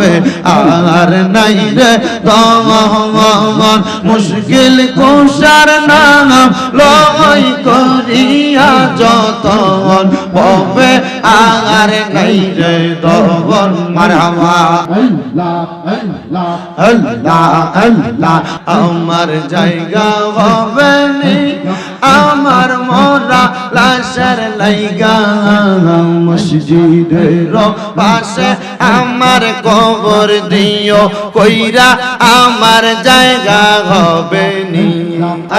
হবে আর নাই রে দমন মুশকিল কুষার নাম লয় করিয়া যতন হবে আর নাই রে দমন মারহাবা। আল্লাহ আল্লাহ আল্লাহ আল্লাহ আমার জায়গা হবে আমার মোরা লাশের লাইগা মসজিদের পাশে আমার কবর দিও কইরা আমার জায়গা হবে নি।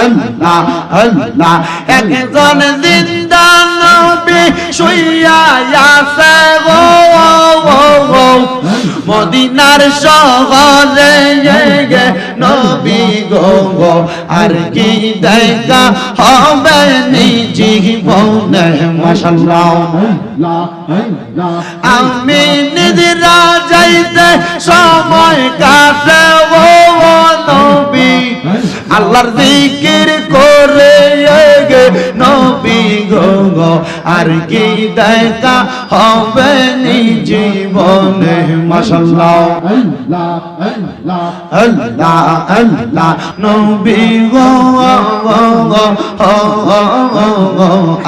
আল্লাহ আল্লাহ একজন জিন্দা নবী শুইয়া আছে গো। মদিনার শহরে নবী গো আর কি দেখা হবে নিজি জীবনে মাশাল্লাহ। আমি নিদিরা যাইতে সময় কাটে ও নবী। আল্লাহর জিকির আর কি দেখা হবে নি জীবনে? মাশাল্লাহ আল্লাহ আল্লাহ আল্লাহ আল্লাহ নবী গো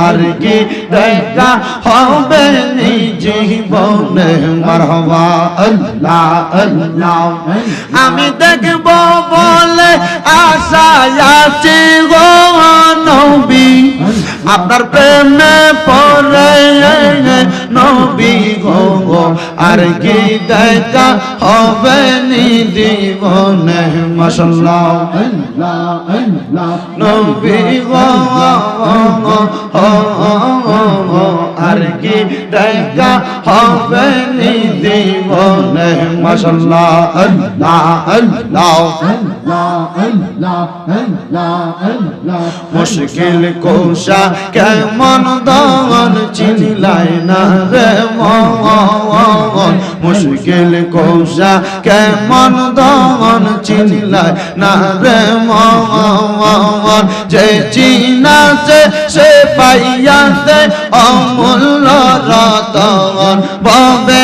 আর কি দেখা হবে নি জীবনে? মারহাবা, আল্লাহ আল্লাহ। আমি দেখব বলে আশায় আছি গো, নবী আপনার প্রেমে পরে নবী গো আর কি দেখা হবে নি জীবনে মাশাল্লাহ নবী আর কি দেখা হবে জীবনে মাশাল্লাহ আল্লাহ আল্লাহ মুশকিল কোষা কেমন দমন চিনিলাই না রে মন মুশকিল কোষা কেমন দমন চিনিলাই না রে মন যে চিনাছে সে পাইয়াতে অমূল্য রতন। ববে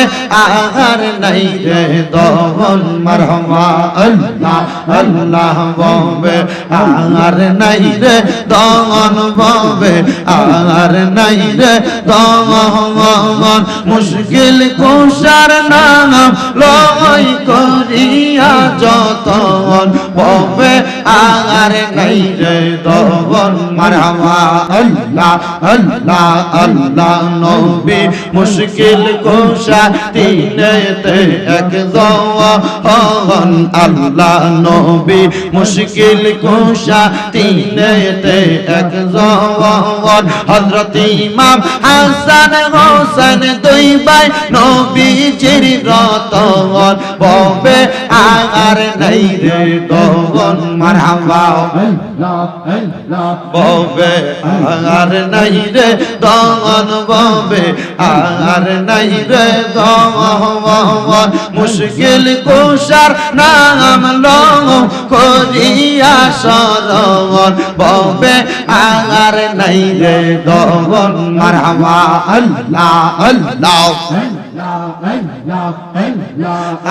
আর নাই রে দমন মারহমা, আল্লাহ আল্লাহ ববে আর নাই রে দমন ববে আর নাই রে দমন মুশকিল কুষার নাম লয় করিয়া যতন ববে আর নাই রে দমন মারহমা, আল্লাহ আল্লাহ আল্লাহ নবী। মুশকিল কুষা তিনেতে এক জওয়ান আল্লাহ নবী মুশকিল কুষা তিনেতে এক জওয়ান হযরত ইমাম হাসান হোসেন দুই ভাই রতন ববে নাই রে দগন মারহাবা ববে আর নাই রে দমন ববে নাই রে মুশকিল কুষার নাম লং করিয়া সরবন ববে আর নাই রে দমন মারহামা আল্লাহ আল্লাহ।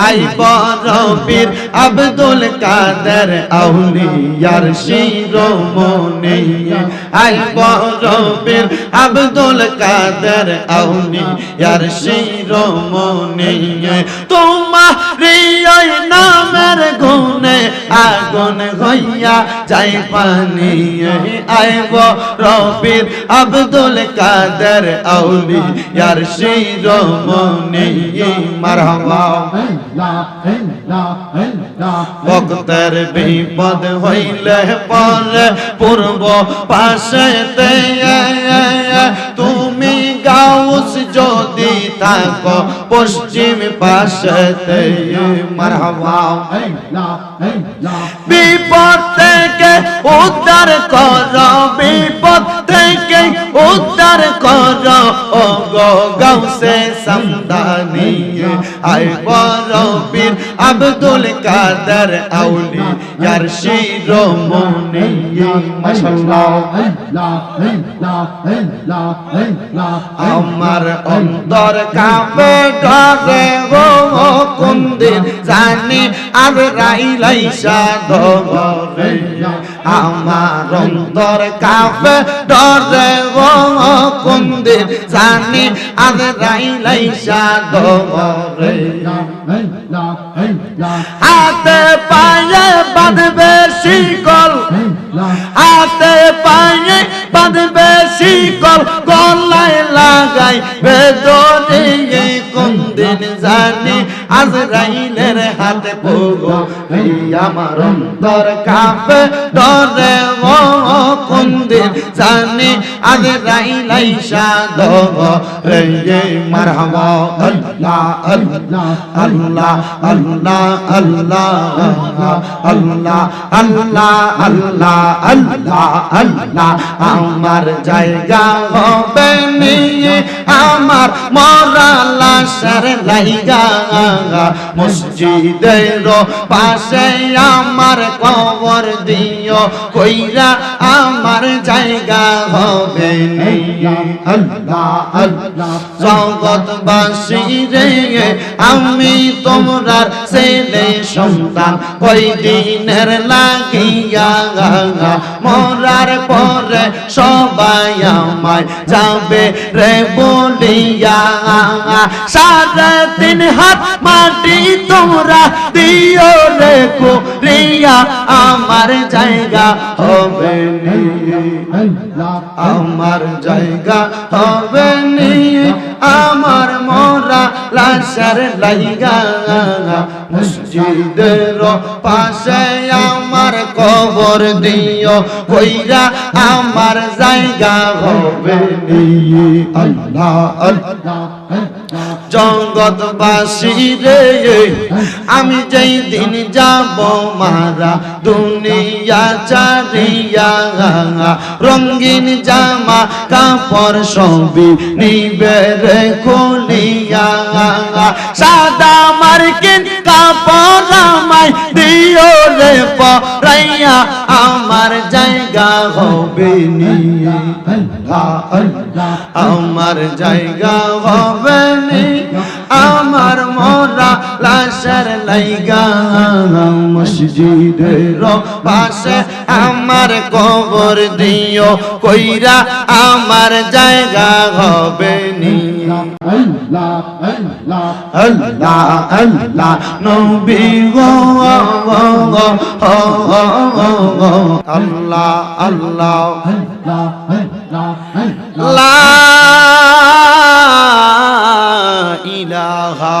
আই বরবীর আব্দুল কাদের আউলিয়ার শিরোমণি। আই বরবীর আব্দুল কাদের আউলিয়ার শিরোমণি। তোমার নামের গুণে আগুন হইয়া যাই পানি আই বরবীর আব্দুল কাদের আউলিয়ার শিরোমণি মারহাবা। আল্লাহ আল্লাহ আল্লাহ ভক্তের বিপদ হইলে পরে পূর্ব পাশেতে তুমি গাউস যদি থাকো পশ্চিম পাশেতে মারহাবা। বিপদ থেকে উদ্ধার কর বিপদ থেকে উদ্ধার কর। ও গো গাউসে সামদানি আই বরবীর আব্দুল কাদের আউলি, ইয়ার শিরোমণি। মাশাআল্লাহ। আল্লাহ আল্লাহ আল্লাহ আল্লাহ আমার অন্তর কাঁপে ডরে গো কোন জানি, আর রাইলাইসা দরে আমার অন্তর কাঁপে ডরে গো কোনদিন জানি আর রাইলাইসা দরে হাতে পায়ে বাঁধবে শিকল, হাতে পায়ে বাঁধবে শিকল, গলায় লাগাই বেদরে কোন জানি আজ রাইলের হাতে পোগো এই আমার অন্তর কাঁপে ডরে ও কোন দিন জানি আজ রাইলাই সাদ রে মারহাবা আল্লাহ আল্লাহ আল্লাহ আল্লাহ আল্লাহ আল্লাহ আল্লাহ আল্লাহ আল্লাহ আল্লাহ আমার জায়গা হবে নিয়ে আমার মরা লাশের লাইগা মসজিদের পাশে আমার কবর দিও, কইরা আমার জায়গা হবে আল্লাহ আল্লাহ রে, আমি তোমরার ছেলে সন্তান কই দিনের লাগিয়া মরার পরে সবাই আমায় যাবে রে বলিয়া। সাড়ে তিন হাত মাটি তোমরা দিও রে রিয়া আমার জায়গা হবে নিয়ে আমার জায়গা হবে নি। আমার মোরা লাশের লাইগা, মসজিদের পাশে আমার কবর দিও কইরা, আমার জায়গা হবে নি। আল্লাহ আল্লাহ। জগৎবাসী রে, আমি যেই দিন যাব মারা দুনিয়া চারিয়া রঙিন জামা কাপড় সবই নিবে রে খুলিয়া। সাদা মার্কিন কাপড় আমায় দিও রে পরাইয়া আমার জায়গা হবে নিয়ে আমার জায়গা হবে নি। আমার মোরা লাশের লাইগা মসজিদের পাশে আমার কবর দিও, কইরা আমার জায়গা হবে নি। আল্লাহ আল্লাহ গো, আল্লাহ আল্লাহ। লা ইলাহা